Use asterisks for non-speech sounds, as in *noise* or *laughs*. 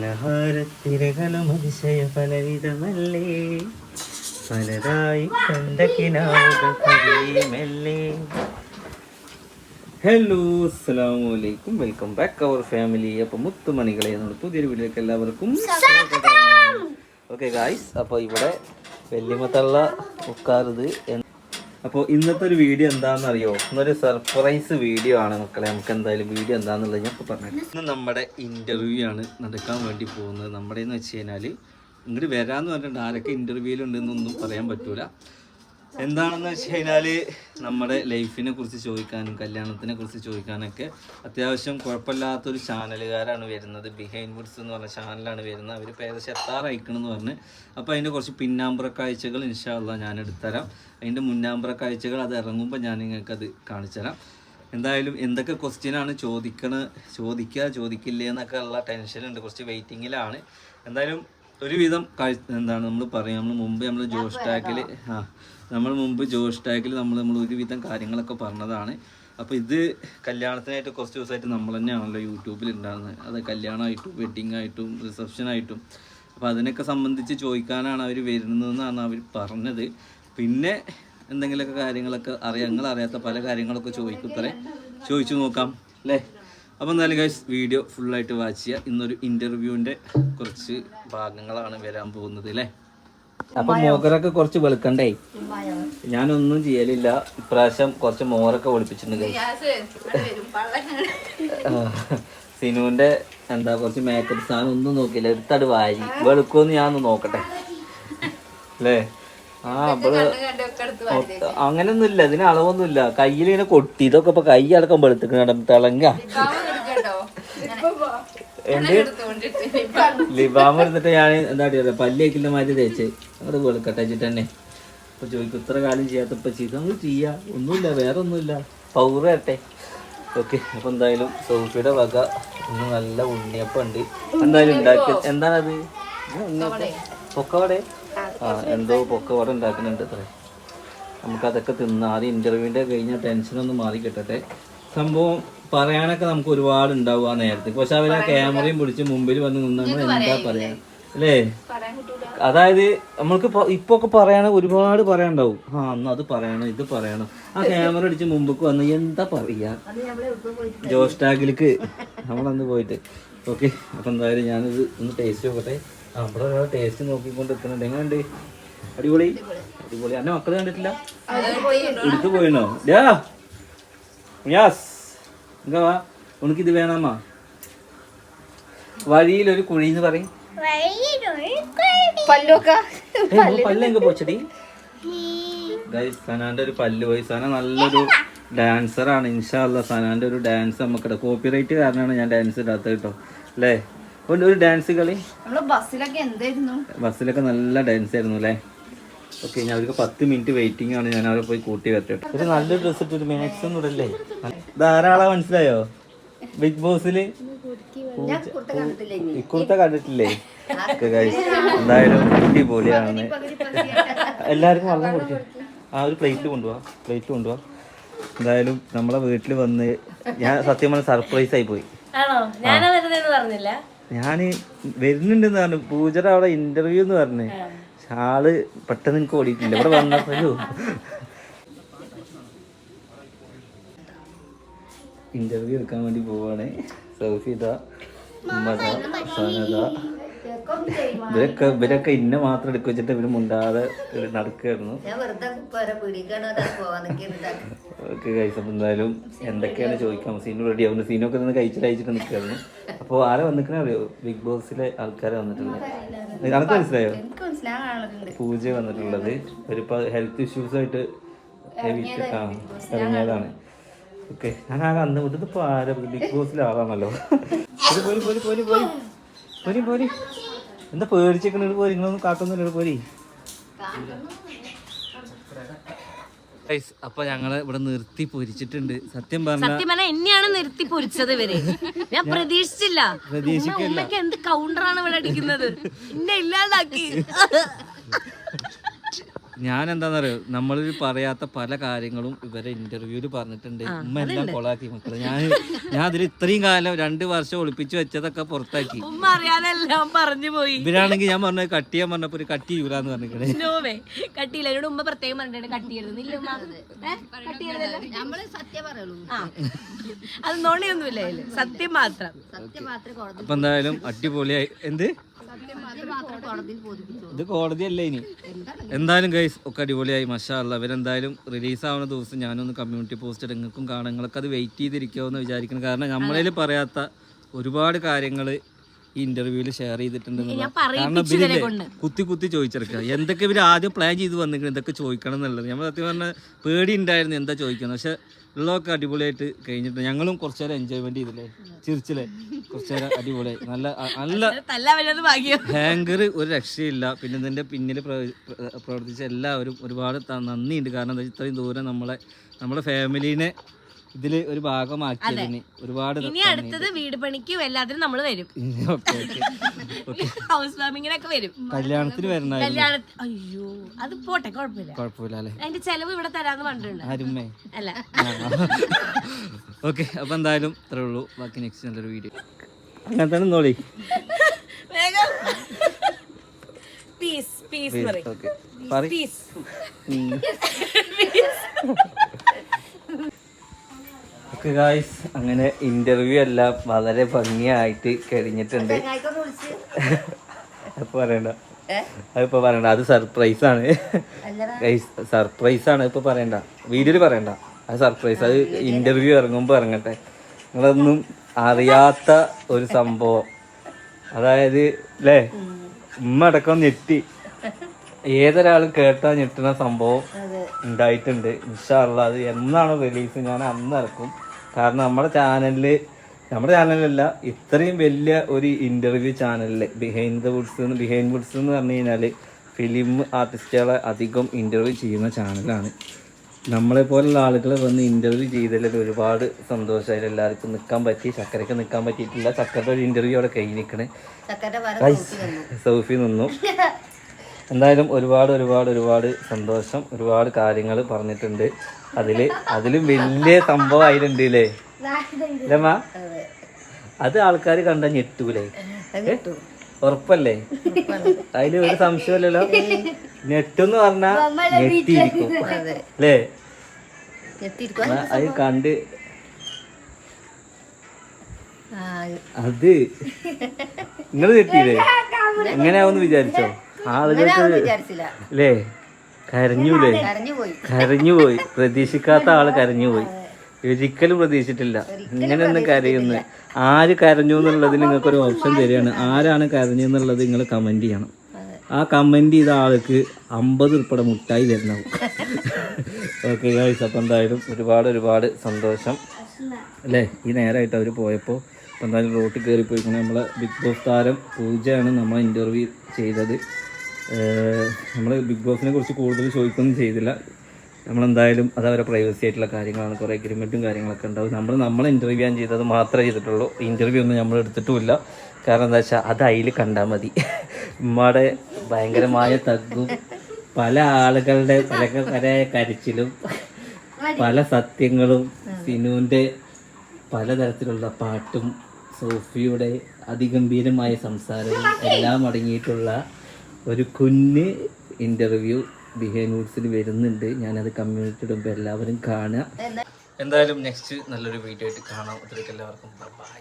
പലഹാരത്തിരകളും അതിശയ പലവിധമല്ലേ പലതായി കണ്ട കിനാവുകൾ ഹലോ അസ്സാം വലൈക്കും വെൽക്കം ബാക്ക് അവർ ഫാമിലി അപ്പോൾ മുത്തുമണികളെ നമ്മുടെ പുതിയൊരു വീട്ടിലേക്ക് എല്ലാവർക്കും ഓക്കെ ഗായ്സ് അപ്പോൾ ഇവിടെ വെല്ലിമത്തള്ള ഉക്കാറത് അപ്പോൾ ഇന്നത്തെ ഒരു വീഡിയോ എന്താണെന്നറിയോ? ഇന്നൊരു സർപ്രൈസ് വീഡിയോ ആണ് മക്കളെ. നമുക്ക് എന്തായാലും വീഡിയോ എന്താണെന്നുള്ളത് ഞാൻ ഇപ്പോൾ പറഞ്ഞു ഇന്ന് നമ്മുടെ ഇന്റർവ്യൂ ആണ് നടക്കാൻ വേണ്ടി പോകുന്നത്. നമ്മുടെ എന്ന് വെച്ച് കഴിഞ്ഞാൽ ഇങ്ങോട്ട് വരാമെന്ന് പറഞ്ഞിട്ടുണ്ട്. ആരൊക്കെ ഇന്റർവ്യൂവിലുണ്ടെന്നൊന്നും പറയാൻ പറ്റൂല. എന്താണെന്ന് വെച്ച് കഴിഞ്ഞാൽ നമ്മുടെ ലൈഫിനെ കുറിച്ച് ചോദിക്കാനും കല്യാണത്തിനെ കുറിച്ച് ചോദിക്കാനൊക്കെ അത്യാവശ്യം കുഴപ്പമില്ലാത്തൊരു ചാനലുകാരാണ് വരുന്നത്. ബിഹൈൻഡ് വുഡ്സ് എന്ന് പറഞ്ഞ ചാനലാണ് വരുന്നത്. അവർ ഏകദേശം എന്ന് പറഞ്ഞ്. അപ്പോൾ അതിന്റെ കുറച്ച് പിന്നാമ്പുറ കാഴ്ചകൾ ഇൻഷാല്ല ഞാൻ എടുത്തരാം അതിന്റെ മുന്നാമ്പുറ കാഴ്ചകൾ അത് ഇറങ്ങുമ്പോൾ ഞാൻ നിങ്ങൾക്കത് അത് കാണിച്ചുതരാം. എന്തായാലും എന്തൊക്കെ ക്വസ്റ്റ്യനാണ് ചോദിക്കണ ചോദിക്കുക ചോദിക്കില്ലേ എന്നൊക്കെ ഉള്ള ടെൻഷനുണ്ട് കുറച്ച് വെയിറ്റിങ്ങിലാണ് എന്തായാലും ഒരുവിധം എന്താണ് നമ്മൾ പറയാം നമ്മൾ മുമ്പ് നമ്മൾ ജോഷ് ടാക്കിൽ ആ നമ്മൾ മുമ്പ് ജോഷ് ടാക്കിൽ നമ്മൾ നമ്മൾ ഒരുവിധം കാര്യങ്ങളൊക്കെ പറഞ്ഞതാണ്. അപ്പോൾ ഇത് കല്യാണത്തിനായിട്ട് കുറച്ച് ദിവസമായിട്ട് നമ്മൾ തന്നെയാണല്ലോ യൂട്യൂബിൽ ഉണ്ടാകുന്നത് അത് കല്യാണമായിട്ടും വെഡിങ് ആയിട്ടും റിസപ്ഷൻ ആയിട്ടും. അപ്പോൾ അതിനൊക്കെ സംബന്ധിച്ച് ചോദിക്കാനാണ് അവർ വരുന്നതെന്നാണ് അവർ പറഞ്ഞത്. പിന്നെ എന്തെങ്കിലുമൊക്കെ കാര്യങ്ങളൊക്കെ അറിയാം നിങ്ങൾ അറിയാത്ത പല കാര്യങ്ങളൊക്കെ ചോദിക്കും ഇത്രേ ചോദിച്ചു നോക്കാം അല്ലേ? അപ്പോൾ എന്തായാലും ഗൈസ് വീഡിയോ ഫുള്ളായിട്ട് വാച്ച് ചെയ്യുക ഇന്നൊരു ഇന്റർവ്യൂവിന്റെ കുറച്ച് ഭാഗങ്ങളാണ് വരാൻ പോകുന്നത് അല്ലേ അപ്പൊ മോകരൊക്കെ കുറച്ച് വെളുക്കണ്ടേ? ഞാനൊന്നും ചെയ്യലില്ല. ഇപ്രാവശ്യം കുറച്ച് മോറൊക്കെ വെളുപ്പിച്ചിട്ടുണ്ട് സിനുവിന്റെ എന്താ കുറച്ച് മേക്കപ്പ് സാധനം ഒന്നും നോക്കിയില്ല. എടുത്തട് വാരി. വെളുക്കുമെന്ന് ഞാനൊന്ന് നോക്കട്ടെ. അല്ലേ ആ ഇല്ല മൊത്ത- അങ്ങനൊന്നുമില്ല ഇതിന് അളവൊന്നുമില്ല. കയ്യിൽ ഇങ്ങനെ കൊട്ടി ഇതൊക്കെ ഇപ്പൊ കൈ അടക്കം വെളുത്തിക്കണ തിളങ്ങ. ലിബാമ എടുത്തിട്ട് ഞാൻ എന്താ പറയുക പല്ല് വയ്ക്കുന്ന മാതിരി തേച്ച്. അത് വെളുക്കട്ടെ വെച്ചിട്ട് തന്നെ. ഇപ്പൊ ചോദിക്കും ഇത്ര കാലം ചെയ്യാത്ത ഇപ്പൊ ചെയ്ത് നമ്മൾ ചെയ്യാ. ഒന്നുമില്ല വേറെ ഒന്നുമില്ല പൗർ വരട്ടെ. ഓക്കെ അപ്പൊ എന്തായാലും സോഫിയുടെ വക ഒന്ന് നല്ല ഉണ്ണിയപ്പം ഉണ്ട്. എന്തായാലും ഉണ്ടാക്കി എന്താണത്? പൊക്കവടെ? ആ എന്തോ പൊക്കവട ഉണ്ടാക്കുന്നുണ്ട് അത്രേ. നമുക്കതൊക്കെ തിന്ന് ആദ്യം ഇന്റർവ്യൂവിന്റെ കഴിഞ്ഞ ടെൻഷനൊന്ന് മാറി കിട്ടട്ടെ. സംഭവം പറയാനൊക്കെ നമുക്ക് ഒരുപാട് ഉണ്ടാവും ആ നേരത്തെ. പക്ഷെ അവർ ആ ക്യാമറയും പിടിച്ച് മുമ്പിൽ വന്ന് നിന്ന് നമ്മൾ എന്താ പറയാ? അല്ലേ? അതായത് നമ്മൾക്ക് ഇപ്പൊ ഇപ്പൊ ഒക്കെ പറയണ ഒരുപാട് പറയാനുണ്ടാവും. ആ അന്ന് അത് പറയണം ഇത് പറയണം. ആ ക്യാമറ അടിച്ച് മുമ്പക്ക് വന്ന് എന്താ പറയാ? ജോസ് ടാഗിലേക്ക് നമ്മളന്ന് പോയിട്ട്. ഓക്കെ അപ്പൊ എന്തായാലും ഞാനിത് ഒന്ന് ടേസ്റ്റ് നോക്കട്ടെ. അവിടെ ഒരാൾ ടേസ്റ്റ് നോക്കിക്കൊണ്ട് എത്തുന്നുണ്ട് എങ്ങനെയുണ്ട്? അടിപൊളി? അടിപൊളി. എന്നെ മക്കളെ കണ്ടിട്ടില്ല? എടുത്തു പോയിണോ? ഡാ യാസ്. ഇങ്ങ വാ. ഉനക്ക് ഇത് വേണമ്മാ വഴിയിൽ ഒരു കുഴി എന്ന് പറയും പല്ലെങ്ക പോച്ചടി സനാന്റെ ഒരു പല്ല് പോയി. സന നല്ലൊരു ഡാൻസറാണ് ഇൻഷാല്ല സനാന്റെ ഒരു ഡാൻസ് നമുക്കിട കോപ്പിറൈറ്റ് കാരണമാണ് ഞാൻ ഡാൻസ് ഇടാത്തത് കേട്ടോ. അല്ലേ? ഒരു ഡാൻസ് കളി? ബസ്സിലൊക്കെ എന്തായിരുന്നു? ബസ്സിലൊക്കെ നല്ല ഡാൻസ് ആയിരുന്നു അല്ലേ? ഓക്കെ ഞാൻ അവർക്ക് പത്ത് മിനിറ്റ് വെയിറ്റിംഗ് ആണ്. ഞാൻ അവരെ പോയി കൂട്ടി വരട്ടെ. ഒരു നല്ല ഡ്രസ് ഇട്ട് മാക്സിമം മാക്സ് ഒന്നും ഇടല്ലേ? ധാരാളാ മനസ്സിലായോ? ബിഗ് ബോസിൽ ഇക്കുറത്തെ കണ്ടിട്ടില്ലേ എന്തായാലും അടിപൊളിയാണ്. എല്ലാവർക്കും വെള്ളം കൊടുക്കും. ആ ഒരു പ്ലേറ്റ് കൊണ്ടുപോവാ പ്ലേറ്റ് കൊണ്ടുപോവാ എന്തായാലും നമ്മളെ വീട്ടിൽ വന്ന് ഞാൻ സത്യം പറഞ്ഞ സർപ്രൈസ് ആയി പോയി. ആണോ? ഞാനാ വരുന്നതെന്ന് പറഞ്ഞില്ല. ഞാൻ വരുന്നുണ്ടെന്ന് പറഞ്ഞു. പൂജയുടെ അവിടെ ഇന്റർവ്യൂ എന്ന് പറഞ്ഞു. ആൾ പെട്ടെന്ന് എനിക്ക് ഓടിയിട്ടില്ല ഇവിടെ വന്നപ്പോഴോ ഇന്റർവ്യൂ എടുക്കാൻ വേണ്ടി പോവാണ്. സൗഫിത ഉമ്മത സനദ ഇവരൊക്കെ ഇവരൊക്കെ ഇന്ന മാത്രം എടുക്കുക വെച്ചിട്ട് ഇവർ മുണ്ടാതെ നടക്കുകയായിരുന്നു ഓക്കെ കഴിച്ച എന്തായാലും എന്തൊക്കെയാണ് ചോദിക്കാം സീൻ റെഡി ആവുന്നു. സീനൊക്കെ നിന്ന് കഴിച്ചിട്ട് അയച്ചിട്ട് നിൽക്കുകയായിരുന്നു അപ്പോൾ ആരെ വന്നിക്കണേ അറിയോ? ബിഗ് ബോസിലെ ആൾക്കാരെ വന്നിട്ടുണ്ട് നിനക്ക് മനസ്സിലായോ? പൂജ വന്നിട്ടുള്ളത്. ഒരു ഹെൽത്ത് ഇഷ്യൂസ് ആയിട്ട് ഇറങ്ങിയതാണ്. ഓക്കെ ഞാൻ ആകെ അന്ന് മുതൽ ഇപ്പോൾ ആരാ ബിഗ് ബോസിലെ ആളാണല്ലോ പോയി പോയി പോയി പോരി. പോരി പോരി. എന്താ പേടിച്ചേക്കണ? പോരി നിങ്ങളൊന്നും കാട്ടൊന്നുമില്ല പോരി. അപ്പൊ ഞങ്ങൾ ഇവിടെ നിർത്തി പൊരിച്ചിട്ടുണ്ട്. സത്യം പറഞ്ഞ സത്യം പറഞ്ഞാൽ എന്നെയാണ് നിർത്തി പൊരിച്ചത് ഇവർ. ഞാൻ പ്രതീക്ഷിച്ചില്ല. ഉമ്മയ്ക്ക് എന്ത് കൗണ്ടറാണ് ഇവിടെ അടിക്കുന്നത്? എന്നെ ഇല്ലാതാക്കി. *laughs* ഞാൻ എന്താണെന്നറിയോ നമ്മൾ പറയാത്ത പല കാര്യങ്ങളും ഇവരെ ഇന്റർവ്യൂൽ പറഞ്ഞിട്ടുണ്ട്. ഉമ്മ എല്ലാം കൊളാക്കി മക്കളെ. ഞാൻ ഞാൻ അതിൽ ഇത്രയും കാലം രണ്ട് വർഷം ഒളിപ്പിച്ചു വെച്ചതൊക്കെ പുറത്താക്കി. ഉമ്മ അറിയാതെ എല്ലാം പറഞ്ഞു പോയി. ഇവരാണെങ്കിൽ ഞാൻ പറഞ്ഞത് കട്ട് ചെയ്യാൻ പറഞ്ഞപ്പോ ഒരു കട്ട് ചെയ്യൂലെന്ന് പറഞ്ഞിട്ട് നോവേ കട്ടിയില്ല എന്നോട് ഉമ്മ പ്രത്യേകം പറഞ്ഞിട്ടുണ്ട് കട്ട് ചെയ്യരുത് ഇല്ല ഉമ്മ? കട്ട്? നമ്മൾ സത്യം പറയുള്ളൂ. അത് നോണിയൊന്നുമില്ല സത്യം മാത്രം. സത്യം അപ്പൊ എന്തായാലും അടിപൊളിയായി. എന്ത്? സത്യം ഇത് കോടതിയല്ലേ ഇനി? എന്തായാലും ഗൈസ് ഒക്കെ അടിപൊളിയായി മഷാല്ല ഇവരെന്തായാലും റിലീസാവുന്ന ദിവസം ഞാനൊന്ന് കമ്മ്യൂണിറ്റി പോസ്റ്റ് നിങ്ങൾക്കും കാണാം. നിങ്ങളൊക്കെ അത് വെയിറ്റ് ചെയ്തിരിക്കുമെന്ന് വിചാരിക്കണം. കാരണം നമ്മളതിൽ പറയാത്ത ഒരുപാട് കാര്യങ്ങൾ ഈ ഇന്റർവ്യൂവിൽ ഷെയർ ചെയ്തിട്ടുണ്ട് കുത്തി കുത്തി ചോദിച്ചെടുക്കുക. എന്തൊക്കെ ഇവർ ആദ്യം പ്ലാൻ ചെയ്ത് വന്നിരിക്കണം എന്തൊക്കെ ചോദിക്കണം എന്നുള്ളത്. നമ്മൾ സത്യം പറഞ്ഞാൽ പേടി ഉണ്ടായിരുന്നു എന്താ ചോദിക്കുന്നത്. പക്ഷെ ഉള്ളതൊക്കെ അടിപൊളിയായിട്ട് കഴിഞ്ഞിട്ട് ഞങ്ങളും കുറച്ചു നേരം എൻജോയ്മെന്റ് ചെയ്തില്ലേ? ചിരിച്ചില്ലേ? കുറച്ചു നേരം അടിപൊളിയായി. നല്ല നല്ല ഹാങ്കർ ഒരു രക്ഷയില്ല. പിന്നെ ഇതിന്റെ പിന്നിൽ പ്രവർത്തിച്ച എല്ലാവരും ഒരുപാട് നന്ദിയുണ്ട്. കാരണം ഇത്രയും ദൂരം നമ്മളെ നമ്മുടെ ഫാമിലീനെ ഇതിൽ ഒരു ഭാഗമാക്കിയതിന് ഒരുപാട് ഇനി അടുത്തത് വീട് പണിക്കും എല്ലാത്തിനും നമ്മൾ വരും. *laughs* ഹൗസ് വാമിങ്ങിനൊക്കെ വരും. കല്യാണത്തിന് വരുന്ന കല്യാണ അയ്യോ അത് പോട്ടെ കുഴപ്പമില്ല. കുഴപ്പമില്ല അല്ലേ? അതിന്റെ ചെലവ് ഇവിടെ തരാന്ന് പറഞ്ഞിട്ടുണ്ട്. അല്ല. ഓക്കെ അപ്പൊ എന്തായാലും ഇത്രേ ഉള്ളൂ. ബാക്കി നെക്സ്റ്റ് നല്ലൊരു വീഡിയോ അങ്ങനെ തന്നെ നോളി വേഗം. പീസ് പീസ് പറ പീസ് ഓക്കെ ഗായ്സ് അങ്ങനെ ഇന്റർവ്യൂ എല്ലാം വളരെ ഭംഗിയായിട്ട് കഴിഞ്ഞിട്ടുണ്ട്. അപ്പൊ *laughs* പറയണ്ട. അതിപ്പോ പറയണ്ട. അത് സർപ്രൈസ് ആണ്. സർപ്രൈസ് ആണ്. ഇപ്പൊ പറയണ്ട. വീഡിയോയിൽ പറയണ്ട. അത് സർപ്രൈസ് അത് ഇന്റർവ്യൂ ഇറങ്ങുമ്പോ ഇറങ്ങട്ടെ. നിങ്ങളൊന്നും അറിയാത്ത ഒരു സംഭവം. അതായത് അല്ലേ ഉമ്മ അടക്കം ഞെട്ടി. ഏതൊരാളും കേട്ടാ ഞെട്ടുന്ന സംഭവം ഉണ്ടായിട്ടുണ്ട്. ഉഷാറുള്ള അത് എന്നാണ് റിലീസ് ഞാൻ അന്ന് ഇറക്കും. കാരണം നമ്മുടെ ചാനലിൽ നമ്മുടെ ചാനലല്ല ഇത്രയും വലിയ ഒരു ഇന്റർവ്യൂ ചാനലിൽ behind the woods behind woods എന്ന് പറഞ്ഞു കഴിഞ്ഞാൽ ഫിലിം ആർട്ടിസ്റ്റുകളെ അധികം ഇന്റർവ്യൂ ചെയ്യുന്ന ചാനലാണ് നമ്മളെ പോലുള്ള ആളുകളെ വന്ന് ഇന്റർവ്യൂ ചെയ്തതിൽ ഒരുപാട് സന്തോഷമായി എല്ലാവർക്കും നിൽക്കാൻ പറ്റി ചക്കരയ്ക്ക് നിൽക്കാൻ പറ്റിയിട്ടില്ല. ചക്കരയുടെ ഒരു ഇന്റർവ്യൂ അവിടെ കഴിഞ്ഞിരിക്കണേ. സൗഫി നിന്നു. *laughs* എന്തായാലും ഒരുപാട് ഒരുപാട് ഒരുപാട് സന്തോഷം. ഒരുപാട് കാര്യങ്ങൾ പറഞ്ഞിട്ടുണ്ട് അതിൽ. അതിലും വലിയ സംഭവം അതിലുണ്ട് അല്ലേ അല്ലമ്മ അത് ആൾക്കാർ കണ്ട ഞെട്ടൂലേ? ഉറപ്പല്ലേ? അതിൽ ഒരു സംശയമല്ലല്ലോ? ഞെട്ടെന്ന് പറഞ്ഞാ ഞെട്ടിയിരിക്കും. അല്ലേ? അത് കണ്ട് അത് നിങ്ങൾ ഞെട്ടിയില്ലേ? *laughs* എങ്ങനെയാവുന്ന് വിചാരിച്ചോ? ആളുകൾക്ക് അല്ലേ കരഞ്ഞൂലേ? കരഞ്ഞു പോയി കരഞ്ഞുപോയി. പ്രതീക്ഷിക്കാത്ത *laughs* ആൾ കരഞ്ഞുപോയി. ഒരിക്കലും പ്രതീക്ഷിച്ചിട്ടില്ല. ഇങ്ങനെയൊന്നും കരയുന്നു ആര് കരഞ്ഞു എന്നുള്ളത് നിങ്ങൾക്കൊരു ഓപ്ഷൻ തരികയാണ്. ആരാണ് കരഞ്ഞു എന്നുള്ളത് നിങ്ങൾ കമന്റ് ചെയ്യണം. ആ കമന്റ് ചെയ്ത ആൾക്ക് അമ്പത് ഉൾപ്പെടെ മുട്ടായി തരുന്നവും. *laughs* ഓക്കെ ഗൈസ് അപ്പം എന്തായാലും ഒരുപാട് ഒരുപാട് സന്തോഷം. അല്ലേ ഈ നേരമായിട്ട് അവർ പോയപ്പോൾ ഇപ്പം എന്തായാലും റോട്ടിൽ കയറി പോയിക്കണം നമ്മളെ ബിഗ് ബോസ് താരം പൂജയാണ് നമ്മൾ ഇന്റർവ്യൂ ചെയ്തത്. നമ്മൾ ബിഗ് ബോസിനെ കുറിച്ച് കൂടുതൽ ചോദിക്കൊന്നും ചെയ്തില്ല. നമ്മളെന്തായാലും അത് അവരെ പ്രൈവസി ആയിട്ടുള്ള കാര്യങ്ങളാണ്. കുറേ അഗ്രിമെന്റും കാര്യങ്ങളൊക്കെ ഉണ്ടാവും. നമ്മൾ നമ്മൾ ഇന്റർവ്യൂ ഞാൻ ചെയ്തത് മാത്രമേ ചെയ്തിട്ടുള്ളൂ. ഇന്റർവ്യൂ ഒന്നും നമ്മൾ എടുത്തിട്ടുമില്ല. കാരണം എന്താ വെച്ചാൽ അത് അതിൽ കണ്ടാൽ മതി. ഉമ്മയുടെ ഭയങ്കരമായ തഗ്ഗും പല ആളുകളുടെ പല പല കരച്ചിലും പല സത്യങ്ങളും സിനുവിന്റെ പലതരത്തിലുള്ള പാട്ടും സോഫിയുടെ അതിഗംഭീരമായ സംസാരവും എല്ലാം അടങ്ങിയിട്ടുള്ള ഒരു കുഞ്ഞ് ഇന്റർവ്യൂ ബിഹൈൻഡ് വുഡ്സിൽ വരുന്നുണ്ട്. ഞാനത് കമ്മ്യൂണിറ്റി ഇടുമ്പോൾ എല്ലാവരും കാണുക. എന്തായാലും നെക്സ്റ്റ് നല്ലൊരു വീഡിയോ ആയിട്ട് കാണാം. അത്രയ്ക്ക് എല്ലാവർക്കും ബൈ